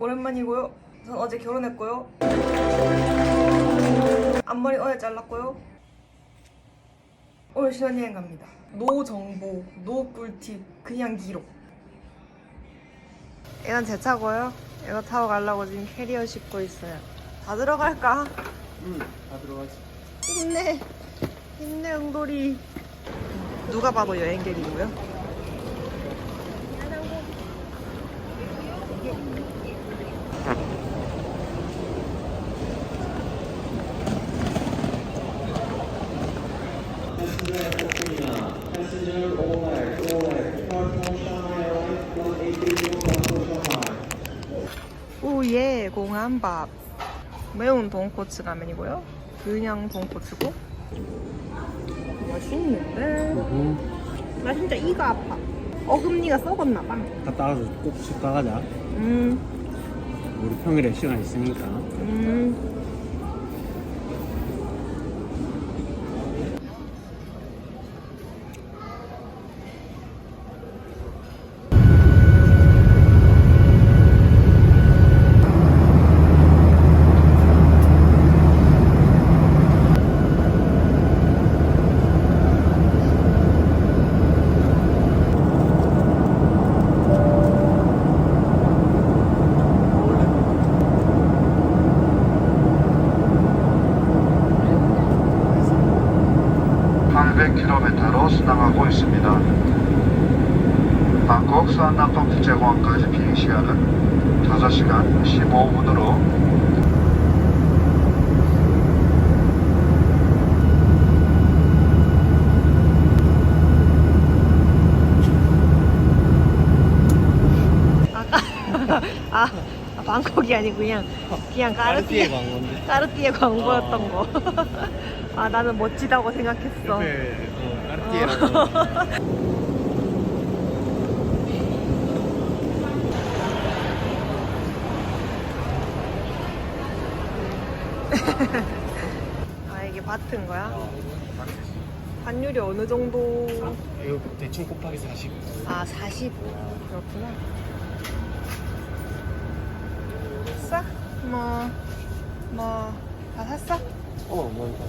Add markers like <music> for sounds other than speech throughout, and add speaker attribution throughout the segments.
Speaker 1: 오랜만이고요. 전 어제 결혼했고요. 앞머리 어제 잘랐고요. 오늘 신혼여행 갑니다. 노 정보, 노 꿀팁, 그냥 기록. 이건 제 차고요. 이거 타고 가려고 지금 캐리어 싣고 있어요. 다 들어갈까?
Speaker 2: 응, 다 들어가지.
Speaker 1: 힘내. 힘내, 응돌이. 누가 봐도 여행객이고요. 오예 공한밥. 매운 돈코츠 라면이고요? 그냥 돈코츠고? 맛있는데? 나 진짜 이가 아파. 어금니가 썩었나 봐.
Speaker 2: 갔다 와서 꼭집 가가자.
Speaker 1: 음,
Speaker 2: 우리 평일에 시간 있으니까.
Speaker 1: 음.
Speaker 3: 한 800km로 순항하고 있습니다. 방콕 수안남동 국제공항까지 비행시간은 5시간 15분으로
Speaker 1: 아, 아, 방콕이 아니고 그냥 그냥 까르띠에 <laughs>
Speaker 2: 광고인데.
Speaker 1: 까르띠에 광고였던
Speaker 2: 어.
Speaker 1: 거. 아 나는 멋지다고 생각했어.
Speaker 2: 옆에 어. <laughs>
Speaker 1: 아 이게 바트인 거야? 환율이 어느 정도?
Speaker 2: 이거 대충 곱하기 40.
Speaker 1: 아 45. 그렇구나. 싹? 뭐, 뭐, 다 샀어?
Speaker 2: 어, 뭔가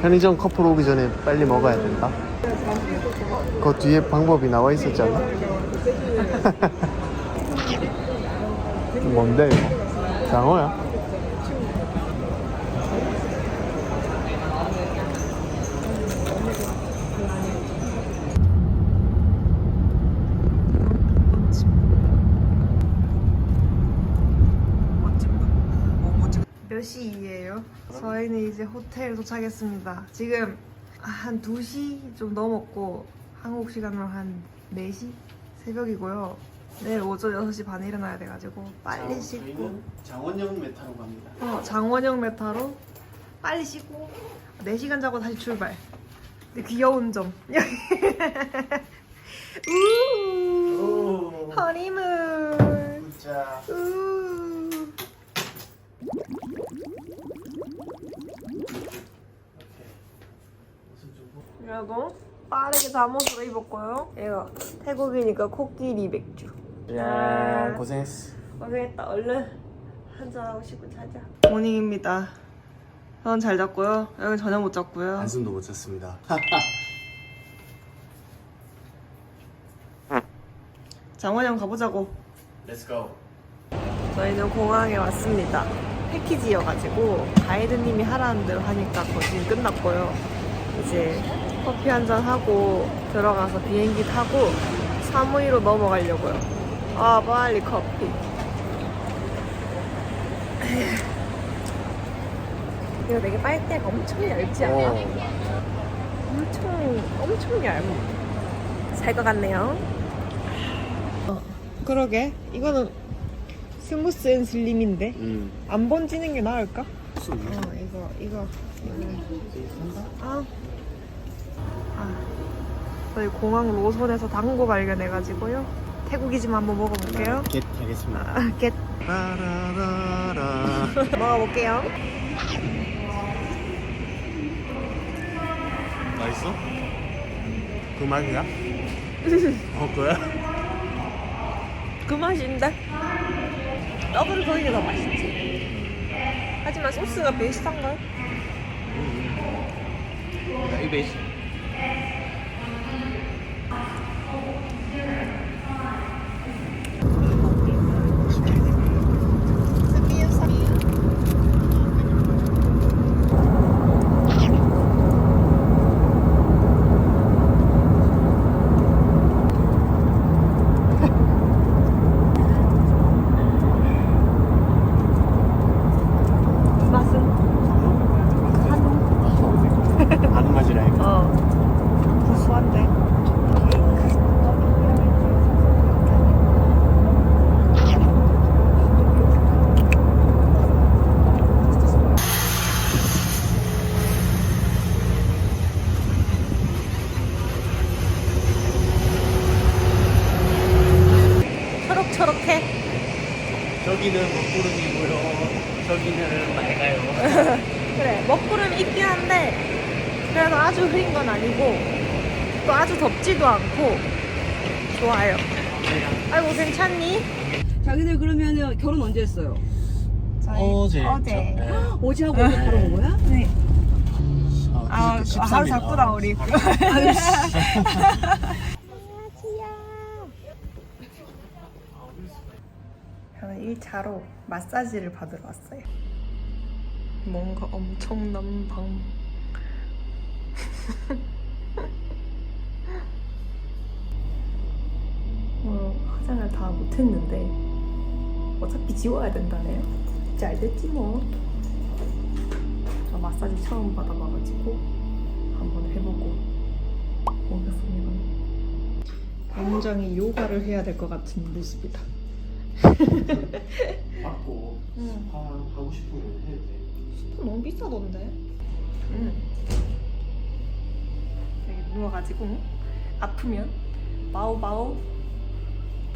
Speaker 2: 편의점 커플 오기 전에 빨리 먹어야 된다. 그 뒤에 방법이 나와 있었잖아. <laughs> 뭔데 이거? 장어야?
Speaker 1: 몇 시이에요? 저희는 이제 호텔 도착했습니다. 지금 한 2시 좀 넘었고 한국 시간으로 한 4시 새벽이고요. 내일 오전 6시 반에 일어나야 돼가지고 빨리 씻고
Speaker 2: 장원영 메타로 갑니다.
Speaker 1: 어, 장원영 메타로 빨리 씻고 4시간 자고 다시 출발. 근데 귀여운 점. <laughs> 우 허니문.
Speaker 2: 자,
Speaker 1: 우. 그리고 빠르게 잠옷으로 입었고요. 얘가 태국이니까 코끼리 맥주.
Speaker 2: 야 고생했어.
Speaker 1: 고생했다. 얼른 한잔하고 싶고 자자. 모닝입니다. 전잘 잤고요. 여기 전혀 못 잤고요.
Speaker 2: 한숨도 못 잤습니다. <laughs>
Speaker 1: 장원영 가보자고.
Speaker 2: Let's go.
Speaker 1: 저희는 공항에 왔습니다. 패키지여가지고 가이드님이 하라는 대로 하니까 거진 끝났고요. 이제 커피 한 잔 하고 들어가서 비행기 타고 사무이로 넘어가려고요. 아 빨리 커피. 이거 되게 빨대가 엄청 얇지 않아?
Speaker 2: 어.
Speaker 1: 엄청 엄청 얇아. 살것 같네요. 어, 그러게 이거는 스무스 앤 슬림인데
Speaker 2: 음.
Speaker 1: 안 번지는 게 나을까? 어 이거 이거 아. 아 저희 공항 로손에서 당고 발견해가지고요 태국이지만 한번 먹어볼게요
Speaker 2: 겟 하겠습니다.
Speaker 1: 아, 겟
Speaker 2: 라라라라. <laughs>
Speaker 1: 먹어볼게요
Speaker 2: 맛있어? 그 맛이야? <laughs> 어 그래?
Speaker 1: 그 맛인데? 더블 거기가 더 맛있지. 하지만 소스가 비슷한걸?
Speaker 2: 이 베이스.
Speaker 1: 맛은?
Speaker 2: 아는 맛이라 이거.
Speaker 1: 어. 구수한데. 초록초록해.
Speaker 2: 저기는 먹구름이고요. 저기는 맑아요. <laughs>
Speaker 1: 그래 먹구름 있긴 한데 그래도 아주 흐린 건 아니고 또 아주 덥지도 않고 좋아요 아이고 괜찮니?
Speaker 4: 자기들 그러면 결혼 언제 했어요?
Speaker 2: 어제.
Speaker 1: 어제.
Speaker 2: 네. <gasps>
Speaker 4: 어제 하고 어제 바로 온 거야?
Speaker 1: 네.
Speaker 2: 어,
Speaker 1: 아,
Speaker 2: 13일.
Speaker 1: 하루 자꾸다 우리 <laughs> 저는 1차로 마사지를 받으러 왔어요 뭔가 엄청난 방 <laughs> 어, 화장을 다 못했는데 어차피 지워야 된다네요 잘 됐지 뭐 저 마사지 처음 받아봐가지고 한번 해보고 오겠습니다. 굉장히 요가를 해야 될 것 같은 모습이다. <laughs>
Speaker 2: 받고
Speaker 1: 응.
Speaker 2: 아, 하고 싶으면 해도 돼.
Speaker 1: 너무 비싸던데. 응. 여기 누워가지고 아프면 마우마우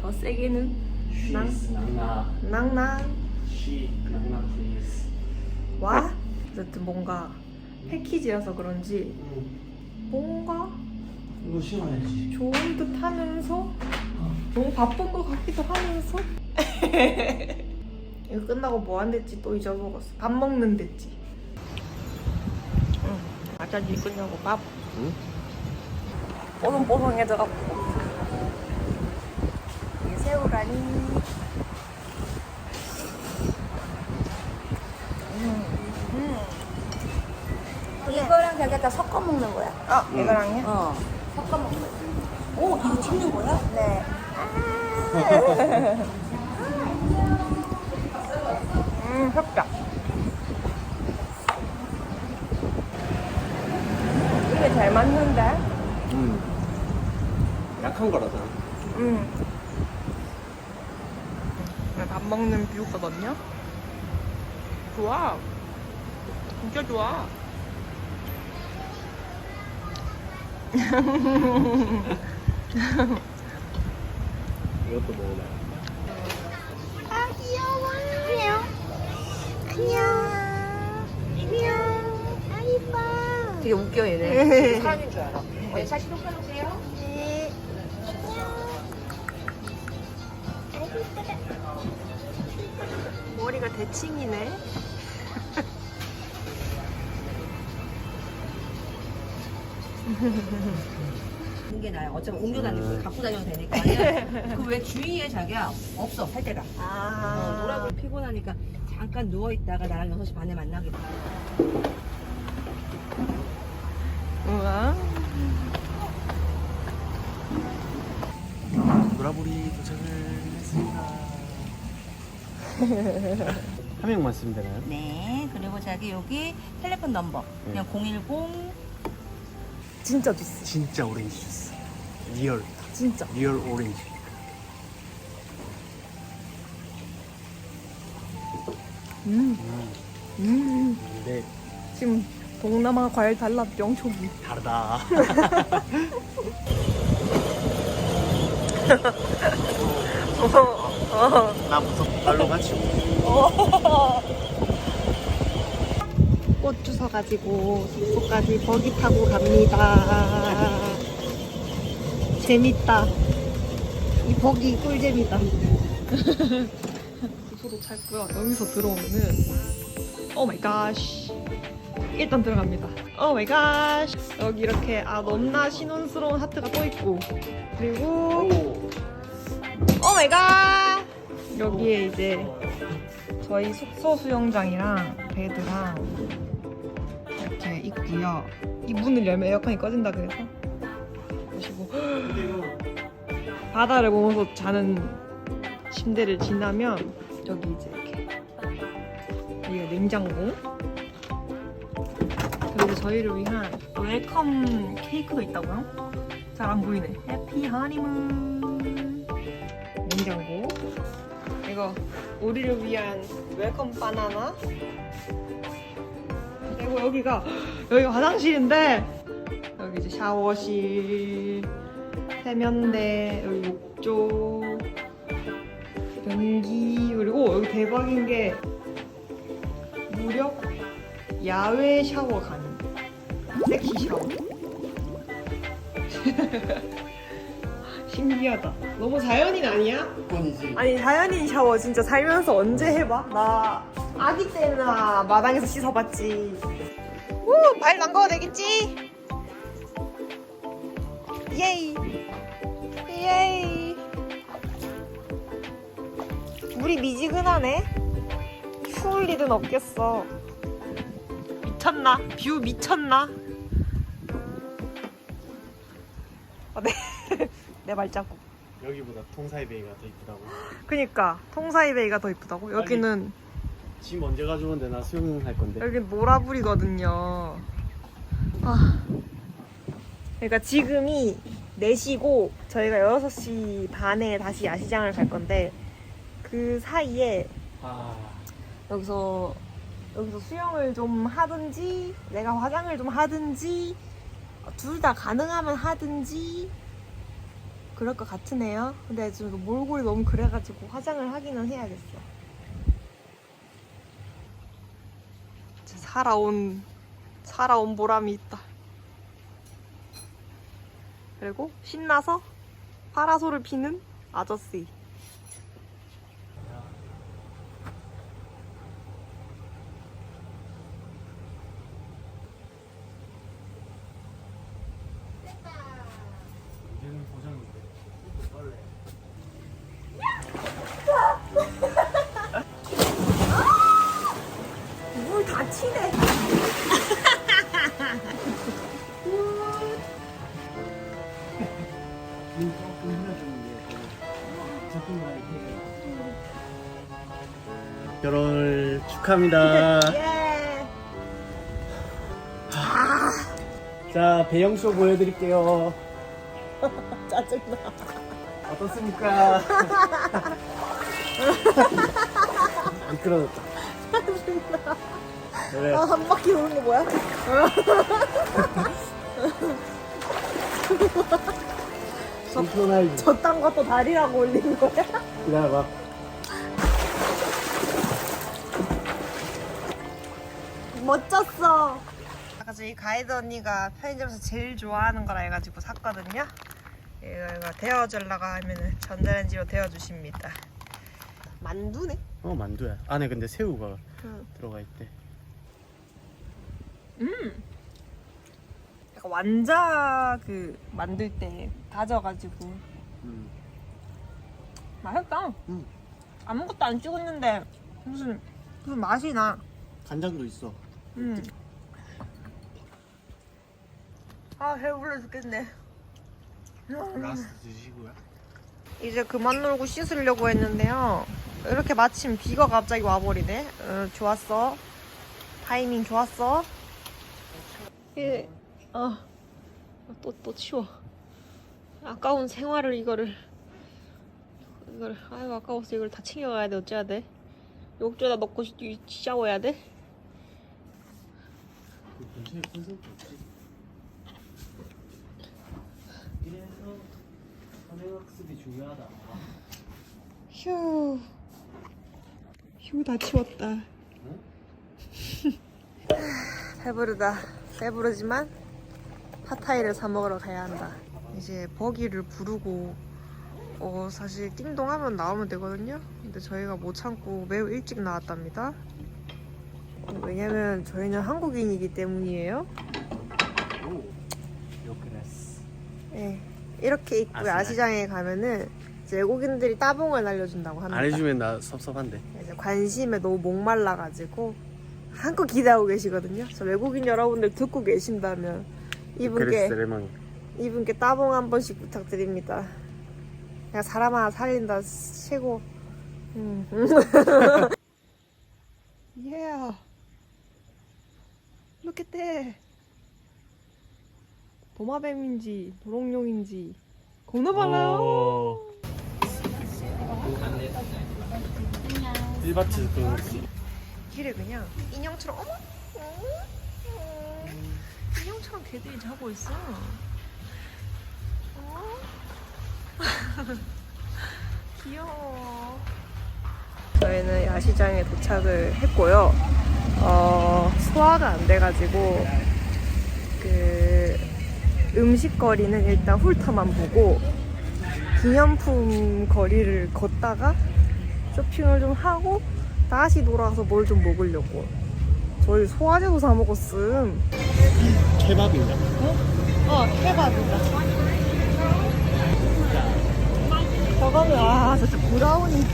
Speaker 1: 더 세게는 낭.
Speaker 2: 낭나.
Speaker 1: 낭낭
Speaker 2: 쉬. 낭나 플리즈.
Speaker 1: 와. 어쨌든 뭔가 패키지라서 그런지 뭔가
Speaker 2: 이거 시원하지.
Speaker 1: 좋은 듯 하면서 너무 바쁜 것 같기도 하면서 <laughs> 이거 끝나고 뭐한 됐지 또 잊어먹었어 밥 먹는 됐지 응 마사지 끝나고 밥
Speaker 2: 응?
Speaker 1: 뽀송뽀송해져갖고 이게 새우라니
Speaker 5: 이거랑 자기가 섞어 먹는 거야.
Speaker 1: 아 이거랑요?
Speaker 5: 어. 섞어 먹는 거야. 오, 이거 찍는 거야? 네. <laughs>
Speaker 1: 음 흡다 이게 잘 맞는데?
Speaker 2: 음. 약한 거라서.
Speaker 1: 응. 밥 먹는 뷰거든요. 좋아. 진짜 좋아.
Speaker 2: 이것도 먹어봐.
Speaker 5: 아, 귀여워. 안녕. 안녕. 안녕. 아, 이뻐.
Speaker 1: 되게 웃겨 얘네.
Speaker 5: 사람인 줄 알아. 네, 다시 똑바로세요. 네. 안녕. 아이고, 이쁘다.
Speaker 1: 머리가 대칭이네.
Speaker 4: 하는 게 나아요. 어차피 옮겨 다니고
Speaker 2: 음.
Speaker 4: 갖고 다녀도 되니까. <laughs> 그 왜 주위에 자기야 없어 할 때가. 어,
Speaker 1: 아.
Speaker 4: 놀아고 피곤하니까 잠깐 누워 있다가 나랑 6시 반에 만나기로.
Speaker 1: 우와.
Speaker 2: 브라보리 도착을 했습니다. <laughs> 한 명만 쓰면 되나요?
Speaker 4: 네. 그리고 자기 여기 텔레폰 넘버 그냥 010
Speaker 1: 진짜 주스.
Speaker 2: 진짜 오렌지 주스. 리얼.
Speaker 1: 진짜.
Speaker 2: 리얼 오렌지.
Speaker 1: 음.
Speaker 2: 음.
Speaker 1: 음.
Speaker 2: 근데
Speaker 1: 지금 동남아 과일 단랍 영초기.
Speaker 2: 다르다.
Speaker 1: 어. <laughs>
Speaker 2: 나 무섭 말로 같이 <laughs>
Speaker 1: 꽃 주워 가지고 숙소까지 버기 타고 갑니다. 재밌다. 이 버기 꿀잼이다. <laughs> 앞으로 찰고요. 여기서 들어오면은 오 마이 갓. 일단 들어갑니다. 오 마이 갓. 여기 이렇게 아 넘나 신혼스러운 하트가 또 있고 그리고 오 마이 갓. 여기에 이제 저희 숙소 수영장이랑 베드랑 이렇게 있고요. 이 문을 열면 에어컨이 꺼진다 그래서 보시고 <gasps> 바다를 보면서 자는 침대를 지나면 여기 이제 이렇게. 여기가 냉장고. 그리고 저희를 위한 웰컴 케이크도 있다고요? 잘 안 보이네. 해피 하니문. 냉장고. 이거 우리를 위한 웰컴 바나나. 그리고 여기가 여기가 화장실인데 여기 이제 샤워실 세면대 여기 욕조 변기 그리고 여기 대박인 게 무려 야외 샤워 가능 섹시 샤워 <laughs> 신기하다 너무 자연인 아니야?
Speaker 2: 건이지.
Speaker 1: 아니 자연인 샤워 진짜 살면서 언제 해봐? 나 아기 때나 마당에서 씻어봤지 우발 담가도 되겠지? 예이 예이 물이 미지근하네 추울 일은 없겠어 미쳤나? 뷰 미쳤나? 아, 네. <laughs> 내 발자국
Speaker 2: 여기보다 통사이 베이가 더 이쁘다고.
Speaker 1: 그니까 통사이베이가 더 이쁘다고? 여기는
Speaker 2: 짐 언제 가져오는데 나 수영 할 건데.
Speaker 1: 여긴 노라불이거든요. 아. 그러니까 지금이 4시고 저희가 6시 반에 다시 야시장을 갈 건데 그 사이에
Speaker 2: 아,
Speaker 1: 여기서 여기서 수영을 좀 하든지 내가 화장을 좀 하든지 둘 다 가능하면 하든지 그럴 것 같으네요. 근데 지금 몰골이 너무 그래가지고 화장을 하기는 해야겠어. 진짜 살아온 살아온 보람이 있다. 그리고 신나서 파라솔을 피는 아저씨.
Speaker 2: 결혼을 축하합니다.
Speaker 1: 예.
Speaker 2: 자, 배영쇼 보여드릴게요. <laughs>
Speaker 1: 짜증나.
Speaker 2: 어떻습니까? <laughs> 미끄러졌다. 그래.
Speaker 1: 아, 한 바퀴 도는 거 뭐야? <laughs> 저딴 것도 다리라고 올리는 거야?
Speaker 2: 기다려봐.
Speaker 1: 저희 가이드 언니가 편의점에서 제일 좋아하는 거라 해가지고 샀거든요. 이거 데워주려고 하면은 전자레인지로 데워주십니다. 만두네?
Speaker 2: 어 만두야. 안에 근데 새우가
Speaker 1: 응.
Speaker 2: 들어가 있대.
Speaker 1: 음. 약간 완자 그 만들 때 다져가지고
Speaker 2: 음.
Speaker 1: 맛있다.
Speaker 2: 음.
Speaker 1: 아무것도 안 찍었는데 무슨 무슨 맛이 나.
Speaker 2: 간장도 있어.
Speaker 1: 음. 아 배불러 죽겠네.
Speaker 2: 라스트 드시고요.
Speaker 1: 이제 그만 놀고 씻으려고 했는데요. 이렇게 마침 비가 갑자기 와버리네. 어, 좋았어. 타이밍 좋았어. 예, 어, 또, 또 치워. 아까운 생활을 이거를, 이걸, 아유, 아까워서 이걸 다 챙겨가야 돼. 어째야 돼? 욕조에다 넣고 시- 샤워해야 돼?
Speaker 2: 그 근처에 콘센트 없지? 이래서 선행 학습이 중요하다.
Speaker 1: 휴. 휴, 다 치웠다. 배부르다. 배부르지만 팟타이를 사 먹으러 가야 한다. 이제 버기를 부르고 어 사실 띵동하면 나오면 되거든요. 근데 저희가 못 참고 매우 일찍 나왔답니다. 왜냐면 저희는 한국인이기 때문이에요.
Speaker 2: 요크레스.
Speaker 1: 네. 이렇게 입고
Speaker 2: 아시나요?
Speaker 1: 야시장에 가면은 이제 외국인들이 따봉을 날려준다고 합니다.
Speaker 2: 안 해주면 나 섭섭한데.
Speaker 1: 이제 관심에 너무 목말라가지고 한껏 기대하고 계시거든요. 저 외국인 여러분들 듣고 계신다면 이분께
Speaker 2: 레망.
Speaker 1: 이분께 따봉 한 번씩 부탁드립니다. 그냥 사람 하나 살린다 최고. 음. <laughs> yeah. Look at that. 도마뱀인지 도롱뇽인지 겁나 빨라요.
Speaker 2: 오. 일바트 그
Speaker 1: 길에 그냥 인형처럼 어머 음, 인형처럼 개들이 자고 있어 어? <laughs> 귀여워 저희는 야시장에 도착을 했고요 어, 소화가 안 돼가지고 그 음식 거리는 일단 훑어만 보고 기념품 거리를 걷다가 쇼핑을 좀 하고 다시 돌아와서 뭘 좀 먹으려고. 저희 소화제도 사 먹었음.
Speaker 2: 케밥인가?
Speaker 1: 어, 케밥이다. 저거는 아 진짜 브라우니.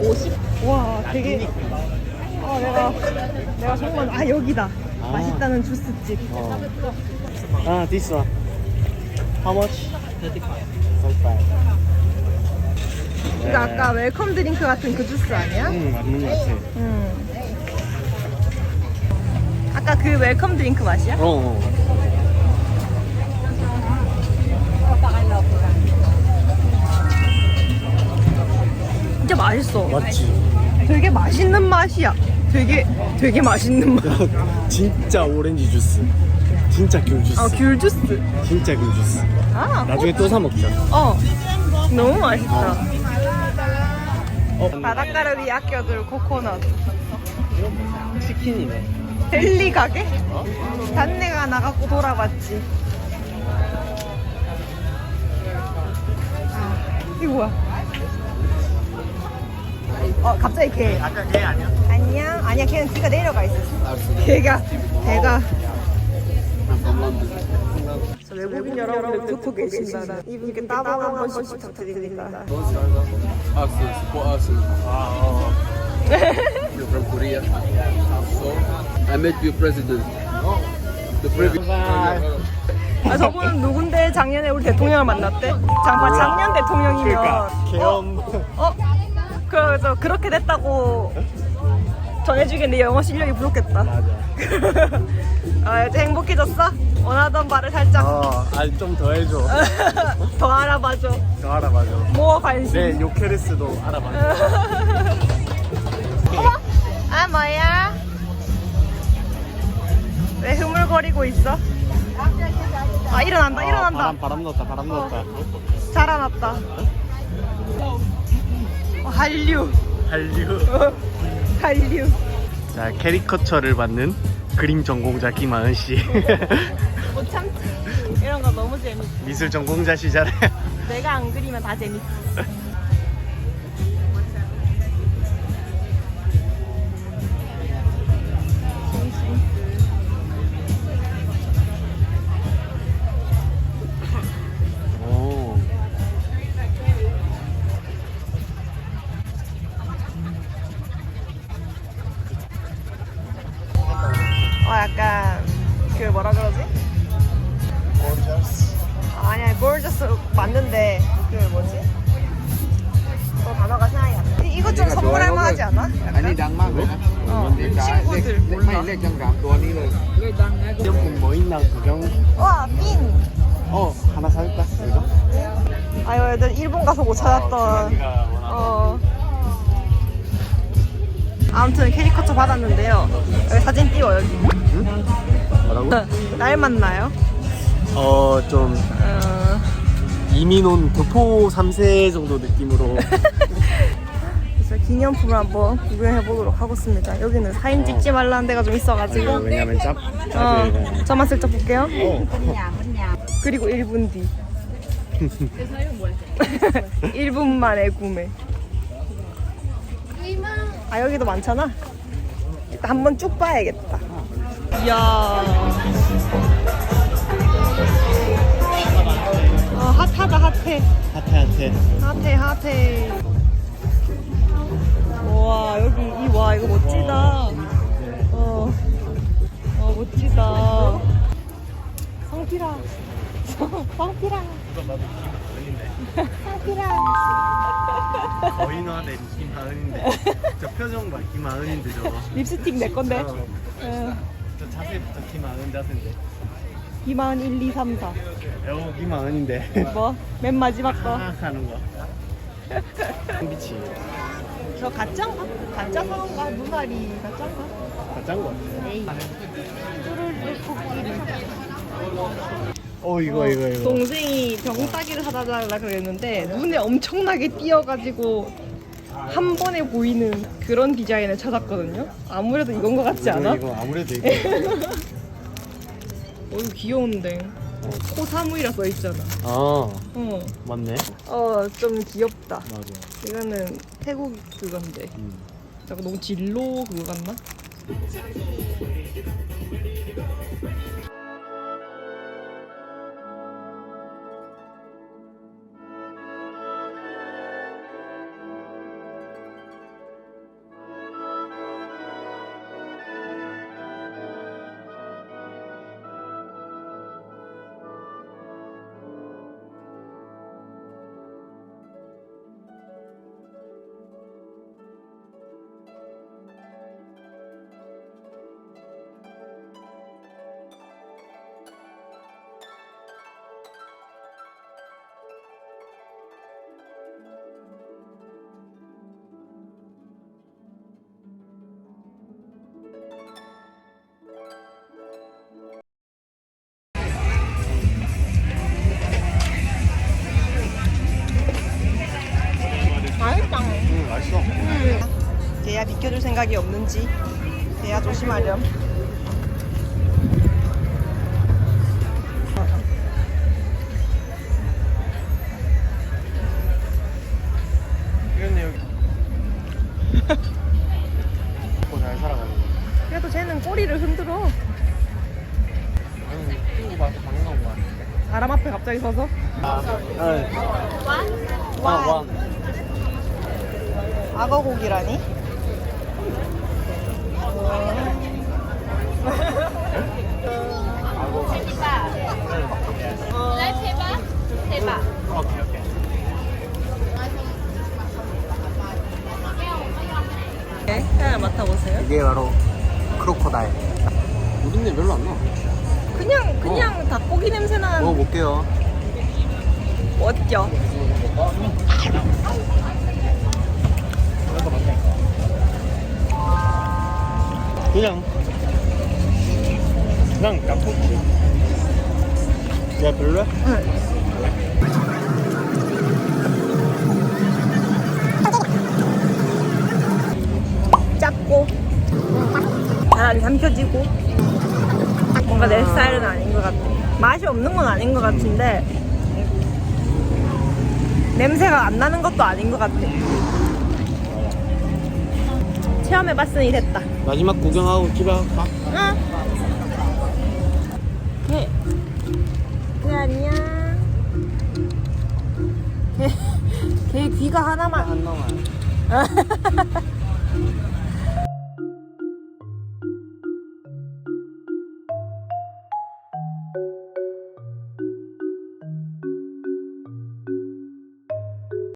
Speaker 1: 오십. 와 되게. 어 내가 내가 정말 아 여기다.
Speaker 2: 아.
Speaker 1: 맛있다는 주스집.
Speaker 2: 어. 아, this one. How much? 35. 35.
Speaker 1: 이거 아까 웰컴 드링크 같은 그 주스 아니야?
Speaker 2: 응, 맞는 것 같아.
Speaker 1: 음. 아까 그 웰컴 드링크 맛이야?
Speaker 2: 어, 어.
Speaker 1: 진짜 맛있어.
Speaker 2: 맞지?
Speaker 1: 되게 맛있는 맛이야. 되게 되게 맛있는 맛.
Speaker 2: 진짜 오렌지 주스. 진짜 귤 주스.
Speaker 1: 아, 귤 주스.
Speaker 2: 진짜 귤 주스.
Speaker 1: 아,
Speaker 2: 나중에 또 사 먹자.
Speaker 1: 어. 너무 맛있다.
Speaker 2: 어,
Speaker 1: 바닷가를 아껴둘 코코넛.
Speaker 2: 치킨이네.
Speaker 1: 델리 가게? 단내가 나갖고 돌아봤지. 아, 이거 뭐야? 어, 갑자기 개.
Speaker 2: 아까 걔 아니야?
Speaker 1: 안녕? 아니야, 걔는 귀가 내려가 있었어. 걔가, 걔가. 저 외국인 여러분들 듣고 계신다면 이분께 따봉 한 번씩 부탁드립니다.
Speaker 6: and support us.
Speaker 2: 아, 어.
Speaker 6: you're from Korea. So I met your president. The previous.
Speaker 2: 바이바이.
Speaker 1: 아, 저분은 누군데 작년에 우리 대통령을 만났대? 장봐 작년 대통령이면
Speaker 2: 그러니까, 개엄.
Speaker 1: 어? 그래서 그렇게 됐다고 전해주겠는데 영어 실력이 부족했다. <laughs>
Speaker 2: 아,
Speaker 1: 이제 행복해졌어? 원하던 바를 살짝
Speaker 2: 어, 아니, 좀 더 해줘. <laughs>
Speaker 1: 더 알아봐줘.
Speaker 2: 더 알아봐줘.
Speaker 1: 뭐 관심?
Speaker 2: 네, 요케레스도 알아봐줘. <laughs>
Speaker 1: 아 뭐야? 왜 흐물거리고 있어? 아 일어난다 일어난다
Speaker 2: 바람, 바람 넣었다, 바람 넣었다.
Speaker 1: 자라났다 어, 한류
Speaker 2: 한류.
Speaker 1: 한류
Speaker 2: 자, 캐리커처를 받는 그림 전공자 김하은 씨. <laughs>
Speaker 1: 못 참지 이런 거 너무 재밌어
Speaker 2: 미술 전공자시잖아요.
Speaker 1: 내가 안 그리면 다 재밌어 <laughs> 어, 좀 어,
Speaker 2: 이민 온 교포 3세 정도 느낌으로. <laughs>
Speaker 1: 그래서 기념품을 한번 구경해 보도록 하겠습니다 여기는 사진 찍지 말라는 데가 좀 있어가지고
Speaker 2: 왜냐면 짭,
Speaker 1: 어. 저만 슬쩍 볼게요
Speaker 2: 어.
Speaker 1: 그리고 1분 뒤. <laughs> 1분 만에 구매. 아 여기도 많잖아. 일단 한번 쭉 봐야겠다. 이야. 핫하다 핫해.
Speaker 2: 하태하태.
Speaker 1: 핫해 핫해. 와 여기 이 와 이거 멋지다. 어. 어 멋지다. 성필아. 성필아. 성필아.
Speaker 2: 거인화된 김하은인데. 저 표정 봐, 김하은인데 저거.
Speaker 1: 립스틱 내 건데.
Speaker 2: 어.
Speaker 1: 응.
Speaker 2: 저 자세부터 김하은 자세인데.
Speaker 1: 기만 1, 2, 3, 4.
Speaker 2: 요 김하은인데.
Speaker 1: 뭐? 맨 마지막 거.
Speaker 2: 아 하는 거. 빛이
Speaker 1: 저 가짜인가? 가짜 상어인가? 눈알이 가짜인가?
Speaker 2: 가짠 거.
Speaker 1: 에이. 뚜루루 코끼리.
Speaker 2: 어 이거 이거 이거.
Speaker 1: 동생이 병따기를 사다 달라 그랬는데 눈에 엄청나게 띄어가지고 한 번에 보이는 그런 디자인을 찾았거든요. 아무래도 이건 것 같지 않아?
Speaker 2: 이거 아무래도 이거. <laughs>
Speaker 1: 어, 이거 귀여운데. 코 사무이라 써 있잖아.
Speaker 2: 아
Speaker 1: 어,
Speaker 2: 맞네.
Speaker 1: 어, 좀 귀엽다.
Speaker 2: 맞아.
Speaker 1: 이거는 태국 그건데.
Speaker 2: 음.
Speaker 1: 약간 너무 진로 그거 같나? 생각이 없는지. 걔야 조심하렴.
Speaker 2: 이겼네 여기. 먹고 잘 살아가는 거.
Speaker 1: 그래도 쟤는 꼬리를 흔들어.
Speaker 2: 아니 친구 봐서 반가운 거 같은데.
Speaker 1: 사람 앞에 갑자기 서서.
Speaker 2: 아, 네. 아, 원.
Speaker 1: 악어 고기라니? 네, 하나 맡아보세요.
Speaker 2: 이게 바로 크로코다일. 우린내 별로 안 나.
Speaker 1: 그냥 그냥 닭고기 냄새 나는
Speaker 2: 먹어볼게요.
Speaker 1: 멋져.
Speaker 2: 그냥 그냥 닭꼬치. 야 별로야?
Speaker 1: 작고 잘안 삼켜지고 뭔가 내 스타일은 아닌 것 같아. 맛이 없는 건 아닌 것 같은데 냄새가 안 나는 것도 아닌 것 같아. 체험해봤으니 됐다.
Speaker 2: 마지막 구경하고 집에 가.
Speaker 1: 응. 개. 개 아니야. 개, 개 귀가 하나만.
Speaker 2: 한 놈만. <laughs>